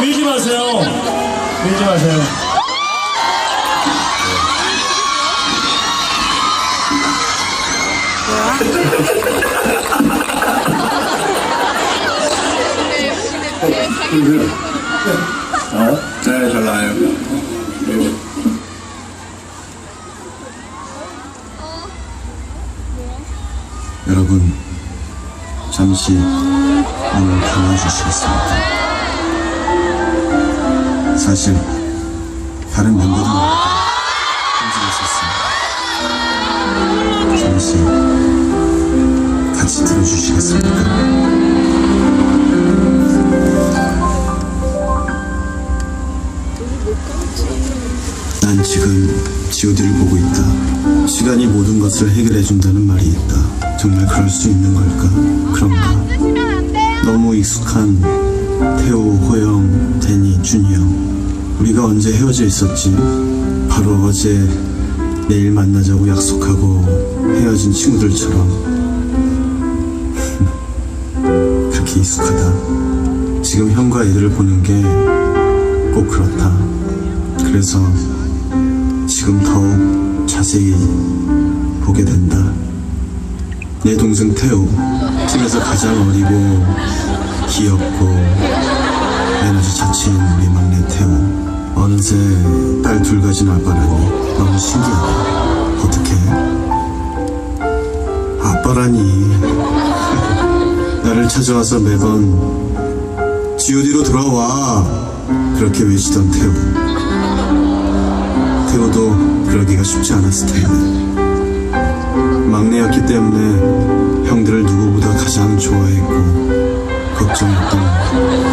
밀지 마세요. 밀지 마세요. 네, 잘 나와요. 네. 여러분 잠시 눈을 감아주시겠습니까? 사실 다른 멤버들은 힘들었었습니다. 잠시 같이 들어주시겠습니까? 난 지금 G.O.D를 보고 있다. 시간이 모든 것을 해결해준다는 말이 있다. 정말 그럴 수 있는 걸까? 그런가? 너무 익숙한 태호, 호영. 우리가 언제 헤어져 있었지? 바로 어제 내일 만나자고 약속하고 헤어진 친구들처럼. 그렇게 익숙하다. 지금 형과 애들을 보는 게 꼭 그렇다. 그래서 지금 더욱 자세히 보게 된다. 내 동생 태호, 팀에서 가장 어리고 귀엽고 에너지 자체인 우리 막내 태호. 어느새 딸둘 가진 아빠라니 너무 신기하다. 어떻게? 아빠라니. 나를 찾아와서 매번 G.O.D로 돌아와. 그렇게 외치던 태호. 태호도 그러기가 쉽지 않았을 텐데 막내였기 때문에 형들을 누구보다 가장 좋아했고 걱정했던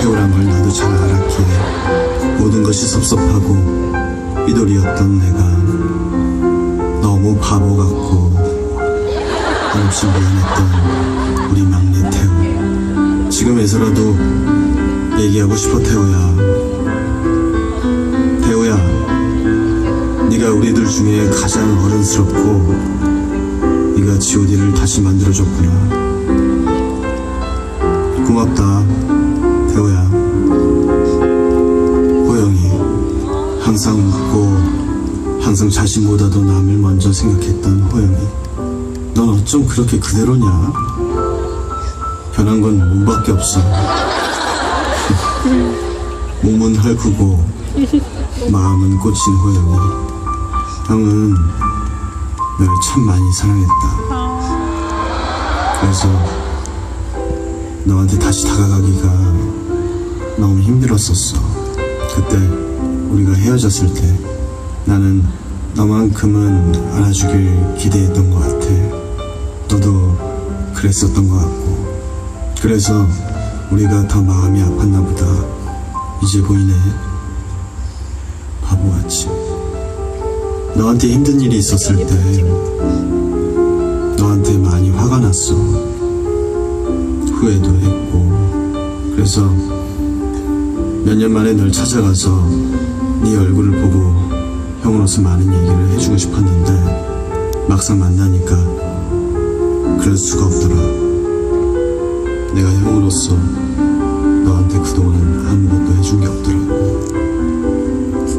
태호란 걸 나도 잘 알았기에 모든 것이 섭섭하고 삐돌이었던 내가 너무 바보 같고 한없이 미안했던 우리 막내 태호. 지금에서라도 얘기하고 싶어 태호야. 태호야 네가 우리들 중에 가장 어른스럽고 네가 G.O.D를 다시 만들어줬구나. 고맙다 항상 웃고 항상 자신보다도 남을 먼저 생각했던 호영이 넌 어쩜 그렇게 그대로냐? 변한 건 몸밖에 없어. 몸은 헐크고 마음은 꽂힌 호영이 형은 널 참 많이 사랑했다. 그래서 너한테 다시 다가가기가 너무 힘들었었어. 그때 우리가 헤어졌을 때 나는 너만큼은 알아주길 기대했던 것 같아. 너도 그랬었던 것 같고. 그래서 우리가 더 마음이 아팠나 보다. 이제 보이네. 바보같이. 너한테 힘든 일이 있었을 때 너한테 많이 화가 났어. 후회도 했고. 그래서 몇 년 만에 널 찾아가서 네 얼굴을 보고 형으로서 많은 얘기를 해주고 싶었는데 막상 만나니까 그럴 수가 없더라 내가 형으로서 너한테 그동안 아무것도 해준 게 없더라고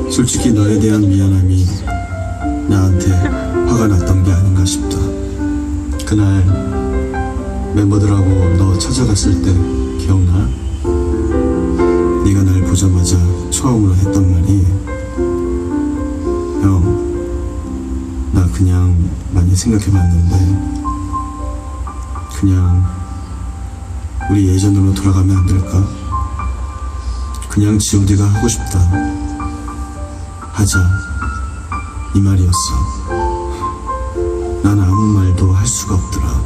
솔직히 너에 대한 미안함이 나한테 화가 났던 게 아닌가 싶다. 그날 멤버들하고 너 찾아갔을 때 기억나? 네가 날 보자마자 처음으로 했던 말이 형, 나 그냥 많이 생각해봤는데 그냥 우리 예전으로 돌아가면 안 될까? 그냥 G.O.D가 하고 싶다. 하자. 이 말이었어. 난 아무 말도 할 수가 없더라.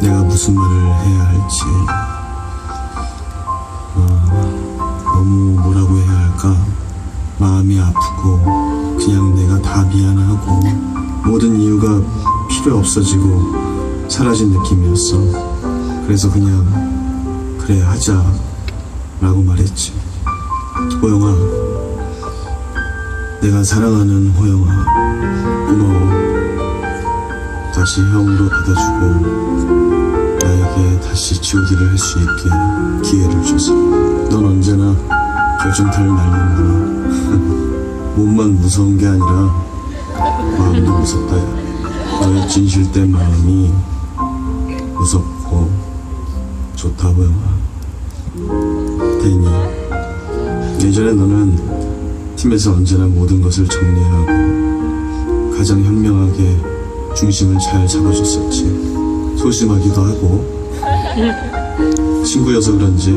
내가 무슨 말을 해야 할지. 어, 너무 다 미안하고, 모든 이유가 필요 없어지고, 사라진 느낌이었어. 그래서 그냥, 그래, 하자. 라고 말했지. 호영아, 내가 사랑하는 호영아 고마워 다시 형으로 받아주고 나에게 다시 G.O.D를 할 수 있게 기회를 줘서 넌 언제나 결정타를 날리는구나. 몸만 무서운 게 아니라 마음도 무섭다. 야. 너의 진실된 마음이 무섭고 좋다 보여. 데니, 예전에 너는 팀에서 언제나 모든 것을 정리하고 가장 현명하게 중심을 잘 잡아줬었지. 소심하기도 하고 친구여서 그런지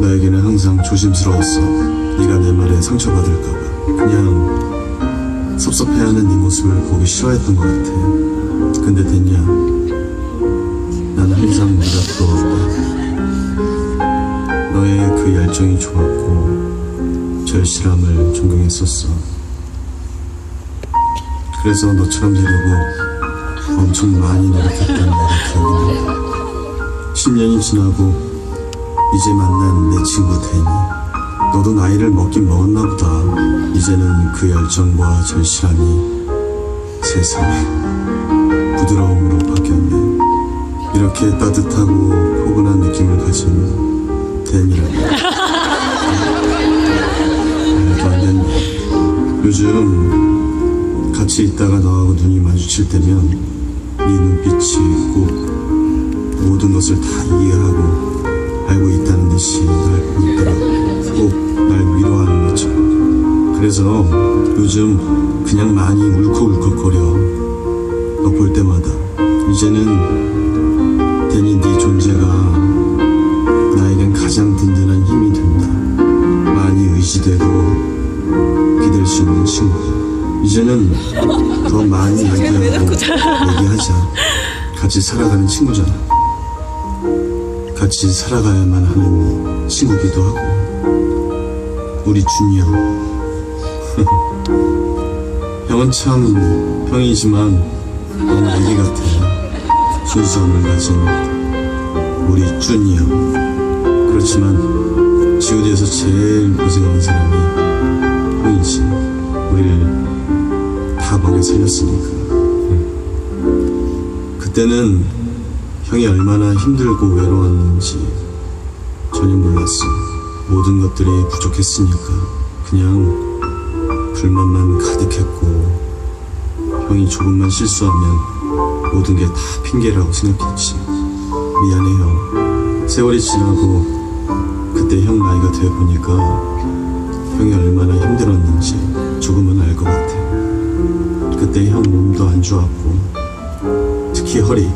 나에게는 항상 조심스러웠어. 네가 내 말에 상처받을까 봐. 그냥 섭섭해하는 네 모습을 보기 싫어했던 것 같아. 근데 됐냐? 난 항상 네가 부러웠다. 너의 그 열정이 좋았고 절실함을 존경했었어. 그래서 너처럼 되려고 엄청 많이 노력했다는 내가 기억이 나. 10년이 지나고 이제 만난 내 친구 데니 너도 나이를 먹긴 먹었나 보다 이제는 그 열정과 절실함이 세상에 부드러움으로 바뀌었네 이렇게 따뜻하고 포근한 느낌을 가진 데니라고 말도 안 요즘 같이 있다가 너하고 눈이 마주칠 때면 네 눈빛이 꼭 모든 것을 다 이해하고 알고 있다는 듯이 날 보고 있더라. 꼭 날 위로하는. 그래서 요즘 그냥 많이 울컥울컥거려. 너 볼 때마다. 이제는 데니 네 존재가 나에겐 가장 든든한 힘이 된다. 많이 의지되고 기댈 수 있는 친구. 이제는 더 많이 얘기하고 얘기하자. 같이 살아가는 친구잖아. 같이 살아가야만 하는 친구기도 하고 우리 준이 형 형은 참 형이지만 넌 아기 같아 순수함을 가진 우리 준이 형. 그렇지만 지우디에서 제일 고생한 사람이 형이지. 우리를 다 먹여 살렸으니까. 그때는 형이 얼마나 힘들고 외로웠는지 전혀 몰랐어. 모든 것들이 부족했으니까 그냥 불만만 가득했고 형이 조금만 실수하면 모든 게 다 핑계라고 생각했지. 미안해 형. 세월이 지나고 그때 형 나이가 되어 보니까 형이 얼마나 힘들었는지 조금은 알 것 같아. 그때 형 몸도 안 좋았고 특히 허리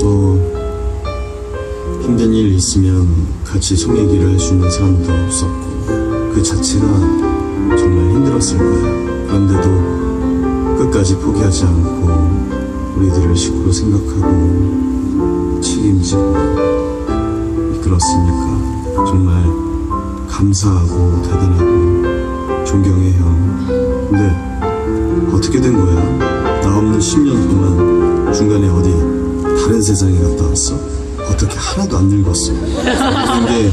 또 힘든 일 있으면 같이 속 얘기를 할 수 있는 사람도 없었고 그 자체가 정말 힘들었을 거야. 그런데도 끝까지 포기하지 않고 우리들을 식구로 생각하고 책임지고 이끌었으니까 정말 감사하고 대단하고 존경해 형. 근데 어떻게 된 거야? 나 없는 10년 동안 중간에 어디 다른 세상에 갔다 왔어? 어떻게 하나도 안 늙었어? 근데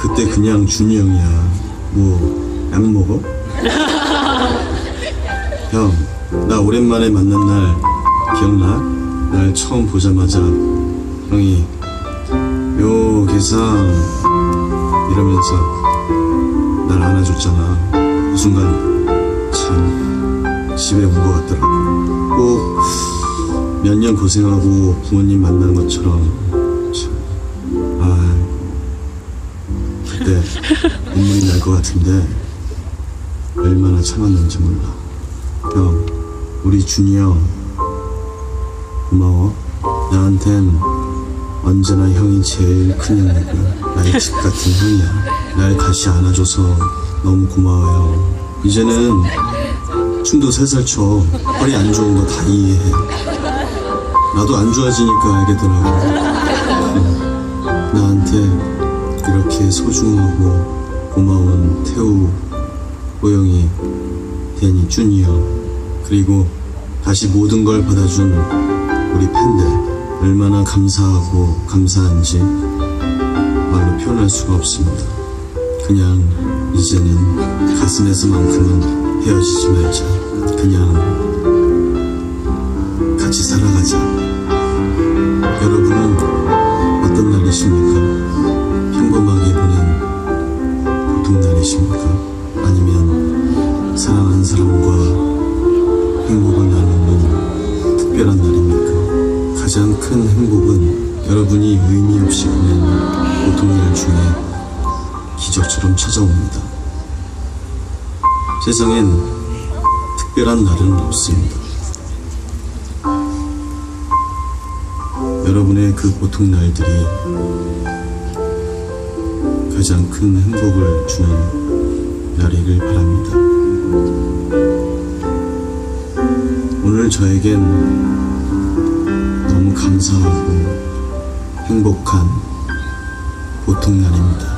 그때 그냥 준이 형이야. 뭐 약 먹어? 형, 나 오랜만에 만난 날 기억나? 날 처음 보자마자 형이 요 계상 이러면서 날 안아줬잖아. 그 순간 참 집에 온 것 같더라고. 꼭 몇 년 고생하고 부모님 만난 것처럼 참, 아 그때 눈물이 날 것 같은데 얼마나 참았는지 몰라. 형 우리 준이 형 고마워. 나한텐 언제나 형이 제일 큰 형이고 나의 집 같은 형이야. 날 다시 안아줘서 너무 고마워요. 이제는 춤도 살살 춰. 허리 안 좋은 거 다 이해해. 나도 안 좋아지니까 알겠더라고. 나한테 이렇게 소중하고 고마운 태우, 호영이, 데니, 형, 그리고 다시 모든 걸 받아준 우리 팬들 얼마나 감사하고 감사한지 말로 표현할 수가 없습니다. 그냥 이제는 가슴에서만큼은 헤어지지 말자. 그냥 같이 살아가자. 여러분은 어떤 날이십니까? 평범하게 보낸 보통 날이 날이십니까? 사랑하는 사람과 행복을 나누는 특별한 날입니까? 가장 큰 행복은 여러분이 의미 없이 보낸 보통 날 중에 기적처럼 찾아옵니다. 세상엔 특별한 날은 없습니다. 여러분의 그 보통 날들이 가장 큰 행복을 주는 날이길 바랍니다. 오늘 저에겐 너무 감사하고 행복한 보통 날입니다.